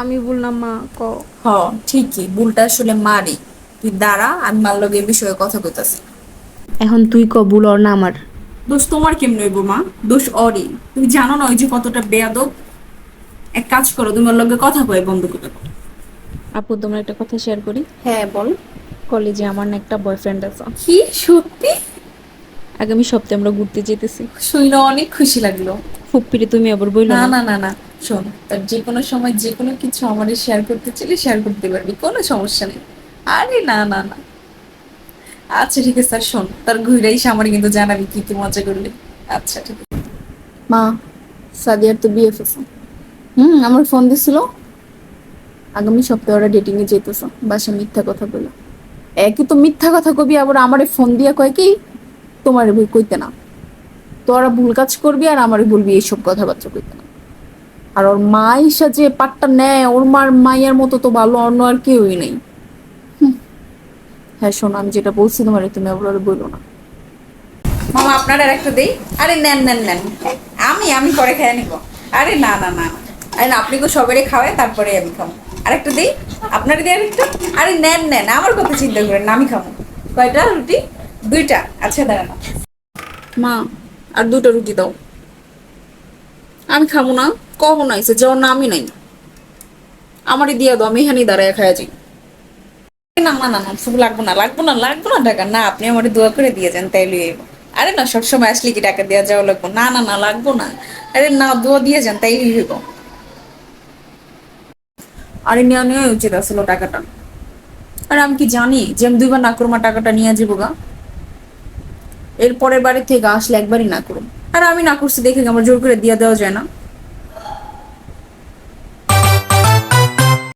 আমি বললাম মা ক হ ঠিকই ভুলটা আসলে মারি তুই দাঁড়া আমি মার লগে এ বিষয়ে কথা কইতাছি। এখন তুই ক ভুল ওর না আমার। দোষ তোমার কেমন হইব মা? দোষ অরি তুমি জানো না ওই যে কতটা বেয়াদব? এক কাজ করো তোমার লগে কথা কয় বন্ধ করে। আপু তোমার একটা কথা শেয়ার করি? হ্যাঁ বল। কলেজে আমার না একটা বয়ফ্রেন্ড আছে। কি? সত্যি? আগামী সপ্তাহে আমরা ঘুরতে যেতেছি। শুনে অনেক খুশি লাগল। ফুপ্পিরে তুমি আবার বইলো না না? না না না শোন তার যে কোনো সময় যে কোনো কিছু আমাদের শেয়ার করতে চাইলে শেয়ার করতে পারবি কোনো সমস্যা নেই। আরে না না না। আচ্ছা ঠিক আছে স্যার শোন তার ঘুরে এসে আমার কিন্তু জানাবি কি কি মজা করলে। আচ্ছা ঠিক আছে। মা সাদিয়ার তো বিয়ে ফেসে হুম আমার ফোন দিছিল। আগামী সপ্তাহে ওরা ডেটিং এ যেতেছে বাসা মিথ্যা কথা বলে। একই তো মিথ্যা কথা কবি আবার আমারে ফোন দিয়া কয় কি তোমার বই কইতে না। তোরা ভুল কাজ করবি আর আমারই বলবি এইসব কথাবার্তা কইতে না। আর ওর মা ইসা যে পাটটা নেয় ওর মার মায়ের মতো তো ভালো অন্য আর কেউই নেই। হ্যাঁ শোনো আমি যেটা বলছি তোমার তুমি আবার বলো না। মামা আপনার আর একটা দেই? আরে নেন নেন নেন। আমি আমি পরে খেয়ে নিব। আরে না না না আরে না আপনি তো সবারই খাওয়ায় তারপরে আমি খাব। আরেকটা দিই? আপনার দিয়ে আরেকটা? আরে নেন নেন আমার কথা চিন্তা করেন না আমি খাব। কয়টা রুটি? দুইটা। আচ্ছা দাঁড়ান। মা আর দুটো রুটি দাও। আমি খাব না, কখন আইসে যাওয়ার নামই নাই। আমারই দিয়ে দাও, আমি এখানেই দাঁড়ায় খাওয়া যাই। না না না শুধু লাগবো না লাগবো না লাগবো না টাকা। না, আপনি আমার দোয়া করে দিয়ে যান তাইলে হইব। আরে না, সবসময় আসলে কি টাকা দেওয়া যাওয়া লাগবো? না না না, লাগবো না। আরে না, দোয়া দিয়ে যান তাইলেই হইব আরে নেওয়া নেওয়া উচিত আসলে টাকাটা। আরে আমি কি জানি যে আমি দুইবার না করব টাকাটা নিয়ে যাব গা। এর পরের বাড়ি থেকে আসলে একবারই না করুন। আর আমি না করছি দেখে আমার জোর করে দিয়ে দেওয়া যায় না?